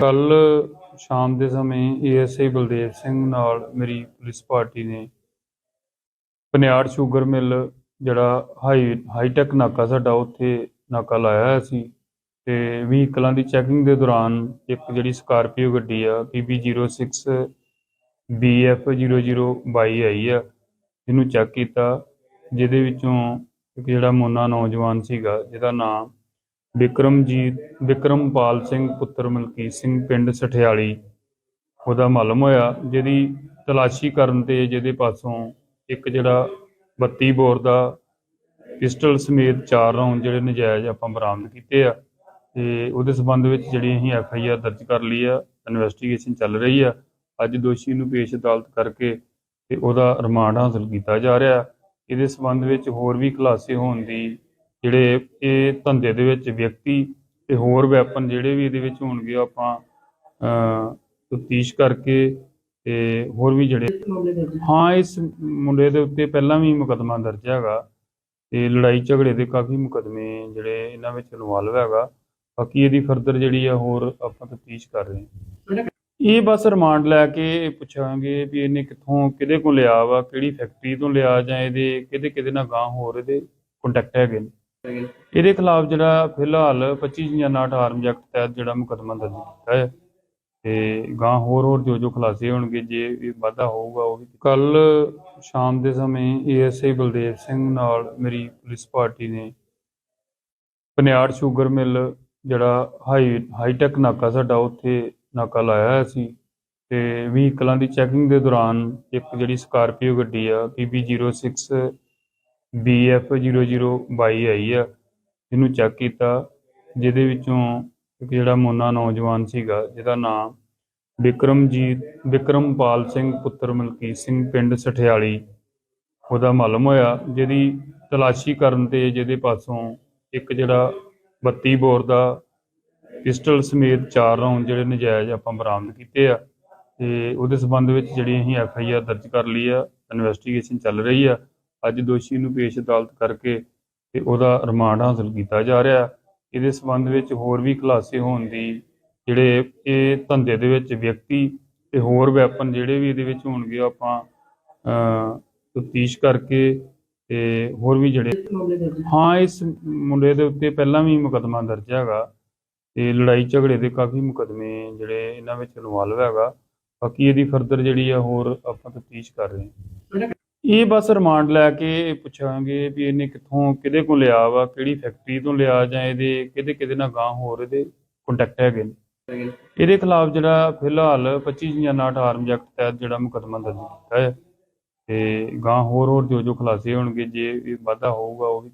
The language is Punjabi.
ਕੱਲ ਸ਼ਾਮ ਦੇ ਸਮੇਂ ਏਐਸਆਈ ਬਲਦੇਵ ਸਿੰਘ ਨਾਲ ਮੇਰੀ ਪੁਲਿਸ ਪਾਰਟੀ ਨੇ ਪਨਿਆੜ ਸ਼ੂਗਰ ਮਿਲ, ਜਿਹੜਾ ਹਾਈ, ਹਾਈਟੈਕ ਨਾਕਾ ਸਾਡਾ, ਉੱਥੇ ਨਾਕਾ ਲਾਇਆ ਹੋਇਆ ਸੀ ਤੇ ਵਹੀਕਲਾਂ ਦੀ ਚੈਕਿੰਗ ਦੇ ਦੌਰਾਨ ਇੱਕ ਜਿਹੜੀ ਸਕਾਰਪੀਓ ਗੱਡੀ ਆ PB06 BF0022 ਆਈ ਆ, ਇਹਨੂੰ ਚੈੱਕ ਕੀਤਾ, ਜਿਹਦੇ ਵਿੱਚੋਂ ਇੱਕ ਜਿਹੜਾ ਮੋਨਾ ਨੌਜਵਾਨ ਸੀਗਾ, ਜਿਹਦਾ ਨਾਮ ਵਿਕਰਮਜੀਤ, ਵਿਕਰਮਪਾਲ ਸਿੰਘ, ਪੁੱਤਰ ਮਲਕੀਤ ਸਿੰਘ, ਪਿੰਡ ਸਠਿਆਲੀ। ਉਹਦਾ ਮਾਲੂਮ ਹੋਇਆ, ਜਿਹਦੀ ਤਲਾਸ਼ੀ ਕਰਨ ਤੇ ਜਿਹਦੇ ਪਾਸੋਂ ਇੱਕ ਜਿਹੜਾ 32 ਬੋਰ ਦਾ ਪਿਸਟਲ ਸਮੇਤ ਚਾਰ ਰਾਉਂਡ ਜਿਹੜੇ ਨਜਾਇਜ਼ ਆਪਾਂ ਬਰਾਮਦ ਕੀਤੇ ਆ। ਤੇ ਉਹਦੇ ਸਬੰਧ ਵਿੱਚ ਜਿਹੜੀ ਅਸੀਂ ਐਫ ਆਈ ਆਰ ਦਰਜ ਕਰ ਲਈ ਆ ਇਨਵੈਸਟੀਗੇਸ਼ਨ ਚੱਲ ਰਹੀ ਆ। ਅੱਜ ਦੋਸ਼ੀ ਨੂੰ ਪੇਸ਼ ਅਦਾਲਤ ਕਰਕੇ ਤੇ ਉਹਦਾ ਰਿਮਾਂਡ ਹਾਸਲ ਕੀਤਾ ਜਾ ਰਿਹਾ। ਇਹਦੇ ਸਬੰਧ ਵਿੱਚ ਹੋਰ ਵੀ ਖੁਲਾਸੇ ਹੋਣ ਦੀ ਜਿਹੜੇ ਇਹ ਧੰਦੇ ਦੇ ਵਿੱਚ ਵਿਅਕਤੀ ਤੇ ਹੋਰ ਵੈਪਨ ਜਿਹੜੇ ਵੀ ਇਹਦੇ ਵਿੱਚ ਹੋਣਗੇ ਆਪਾਂ ਤਫਤੀਸ਼ ਕਰਕੇ ਤੇ ਹੋਰ ਵੀ ਜਿਹੜੇ। ਹਾਂ ਇਸ ਮੁੰਡੇ ਦੇ ਉੱਤੇ ਪਹਿਲਾਂ ਵੀ ਮੁਕੱਦਮਾ ਦਰਜ ਹੈਗਾ ਤੇ ਲੜਾਈ ਝਗੜੇ ਦੇ ਕਾਫੀ ਮੁਕੱਦਮੇ ਜਿਹੜੇ ਇਹਨਾਂ ਵਿੱਚ ਇਨਵੋਲਵ ਹੈਗਾ। ਬਾਕੀ ਇਹਦੀ ਫਰਦਰ ਜਿਹੜੀ ਆ ਹੋਰ ਆਪਾਂ ਤਫਤੀਸ਼ ਕਰ ਰਹੇ ਹਾਂ। ਇਹ ਬਸ ਰਿਮਾਂਡ ਲੈ ਕੇ ਪੁੱਛਾਂਗੇ ਵੀ ਇਹਨੇ ਕਿੱਥੋਂ ਕਿਹਦੇ ਕੋਲ ਲਿਆ ਵਾ ਕਿਹੜੀ ਫੈਕਟਰੀ ਤੋਂ ਲਿਆ ਜਾਂ ਇਹਦੇ ਕਿਹਦੇ ਕਿਹਦੇ ਨਾਲ ਗਾਂ ਹੋਰ ਇਹਦੇ ਕੰਟੈਕਟ ਹੈਗੇ ਨੇ। ਇਹਦੇ ਖਿਲਾਫ ਜਿਹੜਾ ਫਿਲਹਾਲ 25 ਜਨਾਟ ਆਰਮ ਐਕਟ ਤਹਿਤ ਜਿਹੜਾ ਮੁਕੱਦਮਾ ਦਰਜ ਕੀਤਾ ਹੈ ਤੇ ਗਾਂ ਹੋਰ ਹੋਰ ਜੋ ਜੋ ਖੁਲਾਸੇ ਹੋਣਗੇ, ਜੇ ਵੀ ਵਾਧਾ ਹੋਊਗਾ ਉਹ ਕੱਲ ਸ਼ਾਮ ਦੇ ਸਮੇਂ ਏਐਸਆਈ ਬਲਦੇਵ ਸਿੰਘ ਨਾਲ ਮੇਰੀ ਪੁਲਿਸ ਪਾਰਟੀ ਨੇ ਪਨਿਆੜ ਸ਼ੂਗਰ ਮਿਲ ਜਿਹੜਾ ਹਾਈ, ਹਾਈਟੈਕ ਨਾਕਾ ਸਾਡਾ, ਉੱਥੇ ਨਾਕਾ ਲਾਇਆ ਹੋਇਆ ਸੀ ਤੇ ਵਹੀਕਲਾਂ ਦੀ ਚੈਕਿੰਗ ਦੇ ਦੌਰਾਨ ਇੱਕ ਜਿਹੜੀ ਸਕਾਰਪੀਓ ਗੱਡੀ ਆ PB06 BF0022 ਆਈ ਆ। ਜਿਹਨੂੰ ਚੈੱਕ ਕੀਤਾ। ਜਿਹਦੇ ਵਿੱਚੋਂ ਇੱਕ ਜਿਹੜਾ ਮੋਨਾ ਨੌਜਵਾਨ ਸੀਗਾ, ਜਿਹਦਾ ਨਾਮ ਵਿਕਰਮਜੀਤ ਵਿਕਰਮਪਾਲ ਸਿੰਘ ਪੁੱਤਰ ਮਲਕੀਤ ਸਿੰਘ, ਪਿੰਡ ਸਠਿਆਲੀ। ਉਹਦਾ ਮਾਲੂਮ ਹੋਇਆ, ਜਿਹਦੀ ਤਲਾਸ਼ੀ ਕਰਨ ਤੇ ਜਿਹਦੇ ਪਾਸੋਂ ਇੱਕ ਜਿਹੜਾ 32 ਬੋਰ ਦਾ ਪਿਸਟਲ ਸਮੇਤ ਚਾਰ ਰਾਉਂਡ ਜਿਹੜੇ ਨਜਾਇਜ਼ ਆਪਾਂ ਬਰਾਮਦ ਕੀਤੇ ਆ। ਤੇ ਉਹਦੇ ਸਬੰਧ ਵਿੱਚ ਜਿਹੜੀ ਅਸੀਂ ਐਫ ਆਈ ਆਰ ਦਰਜ ਕਰ ਲਈ ਆ ਇਨਵੈਸਟੀਗੇਸ਼ਨ ਚੱਲ ਰਹੀ ਆ। ਅੱਜ ਦੋਸ਼ੀ ਨੂੰ ਪੇਸ਼ ਅਦਾਲਤ ਕਰਕੇ ਤੇ ਉਹਦਾ ਰਿਮਾਂਡ ਹਾਸਲ ਕੀਤਾ ਜਾ ਰਿਹਾ। ਇਹਦੇ ਸਬੰਧ ਵਿੱਚ ਹੋਰ ਵੀ ਖੁਲਾਸੇ ਹੋਣ ਦੀ ਜਿਹੜੇ ਇਹ ਧੰਦੇ ਦੇ ਵਿੱਚ ਵਿਅਕਤੀ ਤੇ ਹੋਰ ਵੈਪਨ ਜਿਹੜੇ ਵੀ ਇਹਦੇ ਵਿੱਚ ਹੋਣਗੇ ਆਪਾਂ ਤਫਤੀਸ਼ ਕਰਕੇ ਤੇ ਹੋਰ ਵੀ ਜਿਹੜੇ ਹਾਂ, ਇਸ ਮੁੰਡੇ ਦੇ ਉੱਤੇ ਪਹਿਲਾਂ ਵੀ ਮੁਕੱਦਮਾ ਦਰਜ ਹੈਗਾ ਤੇ ਲੜਾਈ ਝਗੜੇ ਦੇ ਕਾਫੀ ਮੁਕੱਦਮੇ ਜਿਹੜੇ ਇਹਨਾਂ ਵਿੱਚ ਇਨਵੋਲਵ ਹੈਗਾ। ਬਾਕੀ ਇਹਦੀ ਫਰਦਰ ਜਿਹੜੀ ਆ, ਹੋਰ ਆਪਾਂ ਤਫਤੀਸ਼ ਕਰ ਰਹੇ ਹਾਂ। ਇਹ ਬਸ ਰਿਮਾਂਡ ਲੈ ਕੇ ਪੁੱਛਾਂਗੇ ਵੀ ਇਹਨੇ ਕਿੱਥੋਂ, ਕਿਹਦੇ ਕੋਲ ਲਿਆ ਵਾ, ਕਿਹੜੀ ਫੈਕਟਰੀ ਤੋਂ ਲਿਆ ਜਾਂ ਇਹਦੇ ਕਿਹਦੇ ਕਿਹਦੇ ਨਾਲ ਗਾਂ ਹੋਰ ਇਹਦੇ ਕੰਟੈਕਟ ਹੈਗੇ ਨੇ। ਇਹਦੇ ਖਿਲਾਫ ਜਿਹੜਾ ਫਿਲਹਾਲ 25 ਜਨਾਟ ਆਰਮ ਐਕਟ ਤਹਿਤ ਜਿਹੜਾ ਮੁਕੱਦਮਾ ਦਰਜ ਕੀਤਾ ਹੈ ਤੇ ਗਾਂ ਹੋਰ ਹੋਰ ਜੋ ਜੋ ਖੁਲਾਸੇ ਹੋਣਗੇ, ਜੇ ਵੀ ਵਾਧਾ ਹੋਊਗਾ, ਉਹ ਵੀ